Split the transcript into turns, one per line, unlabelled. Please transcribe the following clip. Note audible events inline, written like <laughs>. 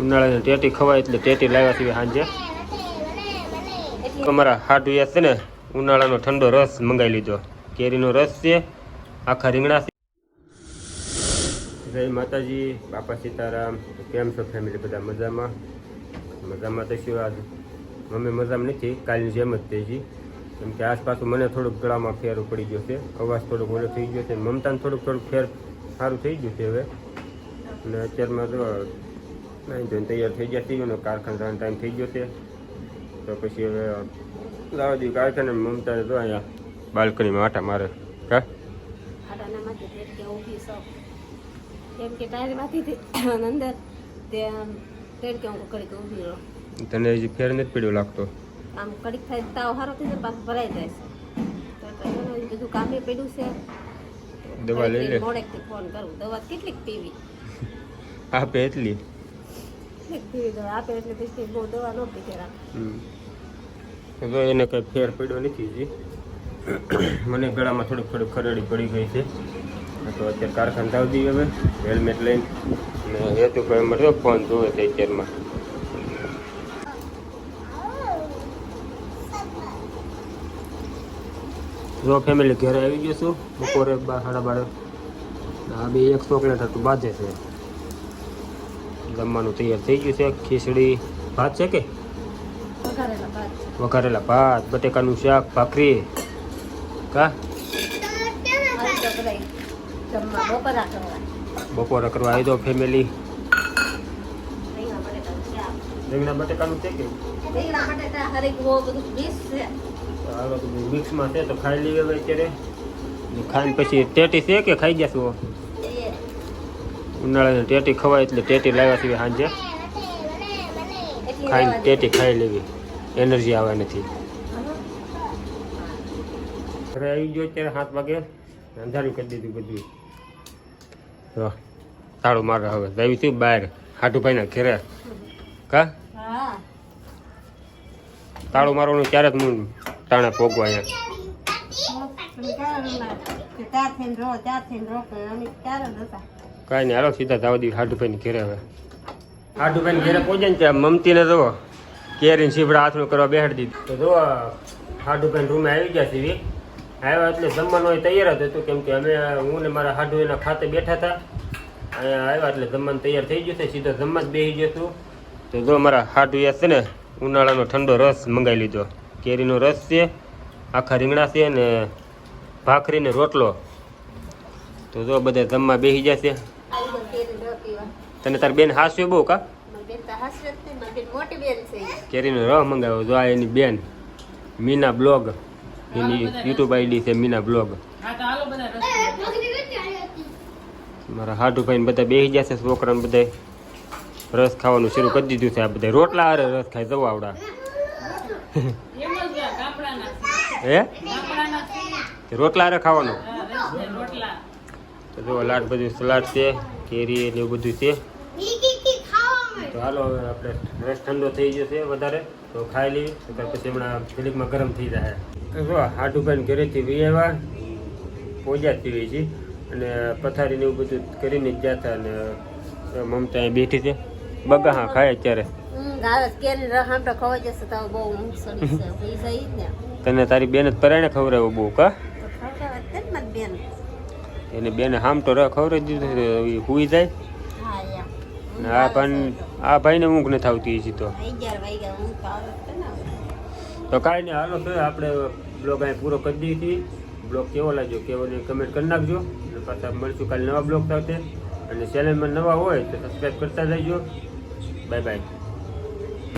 ઉનાળાની ટેટી ખવાય એટલે ટેટી લાવ્યા છીએ સાંજે. અમારા હાટુ યાદ છે ને, ઉનાળાનો ઠંડો રસ મંગાવી લીધો. કેરીનો રસ છે, આખા રીંગણા જય માતાજી, બાપા સીતારામ, કેમ છો ફેમિલી બધા મજામાં? મજામાં તો શું આજ? મમ્મી મજામાં નથી, કાલની જેમ જ થઈ છે કેમ કે આસપાસ મને થોડુંક ગળામાં ફેર પડી ગયો છે. અવાજ થોડોક ઓછો થઈ ગયો છે મમતાને થોડુંક થોડુંક ફેર સારું થઈ ગયું છે હવે. અને અત્યારમાં જો નાઈ ધોઈને તૈયાર થઈ ગયા અને કારખાને જવાનો ટાઈમ થઈ ગયો છે તો પછી હવે લાવા દઈએ કારખાને મમતા તો અહીંયા બાલ્કનીમાં આટા મારે
ઊભી કેમ કે ટાયરમાંથી અંદર તે ટેડ કે હું કડીક ઊભી રહો
તને હજી ફેર નથી પડ્યો લાગતો
આમ કડીક થાય તાવ સારો થઈ જાય પાછું ભરાઈ જાય છે તો બધું કામે પડ્યું છે
દવા લઈ લે
ફોન કરું દવા કેટલીક પીવી
આપે એટલી તો એને કંઈ ફેર પડ્યો નથી મને ગળામાં થોડીક થોડીક ખરડી પડી ગઈ છે. તો અત્યારે કારખાને દઈએ હવે. હેલ્મેટ લઈને. અને હેતુ ભાઈ મળ્યો ફોન જોવે છે અત્યારમાં. જો ફેમિલી ઘરે આવી ગયો છું. બપોરે સાડા બાર. આ બે એક ચોકલેટ હતું બાજે છે. જમવાનું તૈયાર થઈ ગયું છે. ખીચડી ભાત છે કે?
વઘારેલા ભાત.
બટેકાનું શાક ભાખરી. કા?
બપોરા કરવા.
આવી દો ફેમિલી
રીંગણા
બટેકાનું છે કે? મિક્સમાં છે. તો ખાઈ લઈએ અત્યારે. ખાઈને પછી ટેટી છે કે ખાઈ જશું
એ
ઉનાળાની ટેટી ખવાય એટલે ટેટી લાવ્યા છીએ સાંજે
ખાઈ
ટેટી ખાઈ લેવી. એનર્જી આવે નથી ઘરે આવી ગયો અત્યારે સાત વાગે. અંધારું કરી દીધું બધું તાળું મારે હવે. જઈ છું બહાર. હાટુભાઈના ઘેરે. કા? તાળું મારવાનું ત્યારે જ હું તાણે પોગવા અહીંયા કાંઈ નહીં. હાલો, સીધા જવા દઈએ હાટુભાઈની ઘેરે હવે. હાટુભાઈની ઘેરે પહોંચે ને ત્યાં મમતીને જુઓ. કેરીને સીવડા હાથનું કરવા બેહાડી દીધું. તો જુઓ હાટુભાઈ રૂમે આવી ગયા સીવી આવ્યા એટલે જમવાનું હોય તૈયાર જ હતું, કેમ કે અમે, હું ને મારા હાડુ એના ખાતે બેઠા હતા. અહીંયા આવ્યા એટલે જમવાનું તૈયાર થઈ ગયું છે, સીધો જમવા જ બેસી ગયું હતું તો જો મારા હાડુ એ છે ને ઉનાળાનો ઠંડો રસ મંગાવી લીધો. કેરીનો રસ છે, આખા રીંગણા છે ને ભાખરી ને રોટલો. તો જો બધા જમવા બેસી જશે
આવી ગયો કેરીનો રસ પીવા.
તને તાર બેન હાસ્યું બહુ કા. કેરીનો રસ મંગાવ્યો જો આ એની બેન મીના બ્લોગ. એની યુટ્યુબ આઈડી છે મીના બ્લોગ. મારા હાડુભાઈ બધા બેસી ગયા છે છોકરાને બધા. રસ ખાવાનું શરૂ કરી દીધું છે આ બધા. રોટલા હારે રસ ખાય જવું આવડા. હે? રોટલા હારે ખાવાનું? તો જો બધું સલાડ છે. કેરી ને એવું બધું છે. તો હાલો હવે આપણે રસ ઠંડો થઈ જશે વધારે. તો ખાઈ લઈએ. તો ત્યાર પછી હમણાં ફિલિપમાં ગરમ થઈ જાય. તો જો હાડુભાઈને ઘરેથી વી આવ્યા. પોજા પીવી છે. અને પથારીને એવું બધું કરીને જ ગયા હતા અને મમતા અહીં બેઠી છે. બગા હા ખાય અત્યારે.
છે. છે. <laughs>
તને તારી બેન જ પરાણે ખવડાવ્યો બહુ કા?
બેન.
એને બેને હામ તો ખવડાવી દીધું હુઈ જાય. ને આ પણ આ ભાઈને ઊંઘ નથી આવતી હજી તો. તો કાંઈ નહીં હાલો તો આપણે બ્લોગ અહીં પૂરો કરી દઈએ છીએ. બ્લોગ કેવો લાગ્યો કેવો ને કમેન્ટ કરી નાખજો. અને પાછા મળશું કાલે નવા બ્લોગ સાથે. અને ચેનલમાં નવા હોય તો સબસ્ક્રાઈબ કરતા જજો બાય બાય